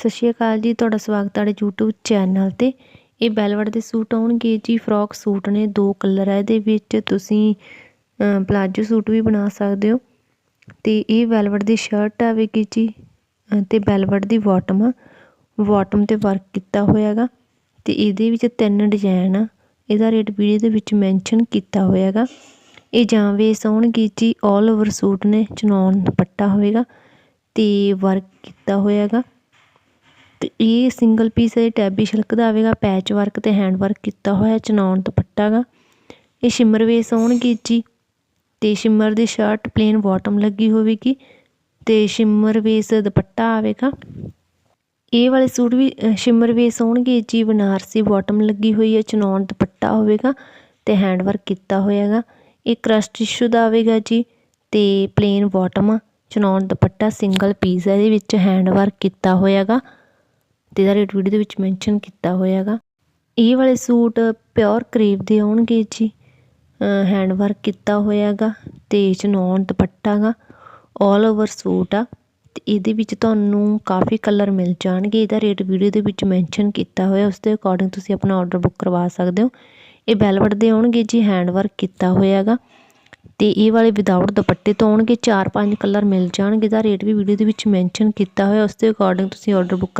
ਸਤਿ ਸ਼੍ਰੀ ਅਕਾਲ ਜੀ, ਤੁਹਾਡਾ ਸਵਾਗਤ ਹੈ YouTube ਚੈਨਲ ਤੇ। ਇਹ ਬੈਲਵਟ ਦੇ ਸੂਟ ਆਉਣਗੇ ਜੀ, ਫਰੋਕ ਸੂਟ ਨੇ, ਦੋ ਕਲਰ ਹੈ ਇਹਦੇ ਵਿੱਚ। ਤੁਸੀਂ ਪਲਾਜੋ ਸੂਟ ਵੀ ਬਣਾ ਸਕਦੇ ਹੋ। ਤੇ ਇਹ ਵੈਲਵਟ ਦੀ ਸ਼ਰਟ ਆਵੇਗੀ ਜੀ ਤੇ ਵੈਲਵਟ ਦੀ ਬਾਟਮ ਆ। ਬਾਟਮ ਤੇ ਵਰਕ ਕੀਤਾ ਹੋਇਆਗਾ ਤੇ ਇਹਦੇ ਵਿੱਚ ਤਿੰਨ ਡਿਜ਼ਾਈਨ ਆ। ਇਹਦਾ ਰੇਟ ਵੀਡੀਓ ਦੇ ਵਿੱਚ ਮੈਂਸ਼ਨ ਕੀਤਾ ਹੋਇਆਗਾ ਇਹ ਜਾਂ ਵੇਸ ਆਉਣਗੇ ਜੀ 올 ਓਵਰ ਸੂਟ ਨੇ ਚਨੌਨ ਦੁਪੱਟਾ ਹੋਵੇਗਾ। ਤੇ ਵਰਕ ਕੀਤਾ ਹੋਇਆਗਾ ਤੇ ਇਹ ਸਿੰਗਲ ਪੀਸ ਹੈ ਟੈਬੀ ਸ਼ਿਲਕ ਦਾ ਆਵੇਗਾ ਪੈਚ ਵਰਕ ਤੇ ਹੈਂਡ ਵਰਕ ਕੀਤਾ ਹੋਇਆ ਚਨਾਉਣ ਦੁਪੱਟਾ ਗਾ ਇਹ ਸ਼ਿਮਰ ਵੇਸ ਆਉਣਗੇ ਜੀ। ਤੇ ਸ਼ਿਮਰ ਦੀ ਸ਼ਰਟ ਪਲੇਨ ਬਾਟਮ ਲੱਗੀ ਹੋਵੇਗੀ। ਤੇ ਸ਼ਿਮਰ ਵੇਸ ਦੁਪੱਟਾ ਆਵੇਗਾ। ਇਹ ਵਾਲੇ ਸੂਟ ਵੀ ਸ਼ਿਮਰ ਵੇਸ ਆਉਣਗੇ ਜੀ। ਬਨਾਰਸੀ ਬਾਟਮ ਲੱਗੀ ਹੋਈ ਹੈ ਚਨੌਨ ਦੁਪੱਟਾ ਹੋਵੇਗਾ ਤੇ ਹੈਂਡ ਵਰਕ ਕੀਤਾ ਹੋਇਆਗਾ। ਇਹ ਕ੍ਰਸ਼ ਟਿਸ਼ੂ ਦਾ ਆਵੇਗਾ ਜੀ। ਤੇ ਪਲੇਨ ਬਾਟਮ ਚਨੌਨ ਦੁਪੱਟਾ ਸਿੰਗਲ ਪੀਸ ਹੈ, ਇਹਦੇ ਵਿੱਚ ਹੈਂਡ ਵਰਕ ਕੀਤਾ ਹੋਇਆਗਾ। ਤੇ ਇਹਦਾ ਰੇਟ ਵੀਡੀਓ ਦੇ ਵਿੱਚ ਮੈਂਸ਼ਨ ਕੀਤਾ ਹੋਇਆਗਾ। ਇਹ ਵਾਲੇ ਸੂਟ ਪਿਓਰ ਕਰੀਬ ਦੇ ਆਉਣਗੇ ਜੀ। ਹੈਂਡ ਵਰਕ ਕੀਤਾ ਹੋਇਆਗਾ ਤੇ ਚਨੌਨ ਦੁਪੱਟਾ ਗਾ 올 ਓਵਰ ਸੂਟ ਆ। ਤੇ ਇਹਦੇ ਵਿੱਚ ਤੁਹਾਨੂੰ ਕਾਫੀ ਕਲਰ ਮਿਲ ਜਾਣਗੇ। ਇਹਦਾ ਰੇਟ ਵੀਡੀਓ ਦੇ ਵਿੱਚ ਮੈਂਸ਼ਨ ਕੀਤਾ ਹੋਇਆ। ਉਸ ਦੇ ਅਕੋਰਡਿੰਗ ਤੁਸੀਂ ਆਪਣਾ ਆਰਡਰ ਬੁੱਕ ਕਰਵਾ ਸਕਦੇ ਹੋ। ਇਹ ਵੈਲਵਟ ਦੇ ਆਉਣਗੇ ਜੀ ਹੈਂਡ ਵਰਕ ਕੀਤਾ ਹੋਇਆਗਾ। ਤੇ ਇਹ ਵਾਲੇ ਵਿਦਆਊਟ ਦੁਪੱਟੇ ਤੋਂ ਆਉਣਗੇ। 4-5 ਕਲਰ ਮਿਲ ਜਾਣਗੇ। ਦਾ ਰੇਟ ਵੀ ਵੀਡੀਓ ਦੇ ਵਿੱਚ ਮੈਂਸ਼ਨ ਕੀਤਾ ਹੋਇਆ। ਉਸ ਦੇ ਅਕੋਰਡਿੰਗ ਤੁਸੀਂ ਆਰਡਰ ਬੁੱਕ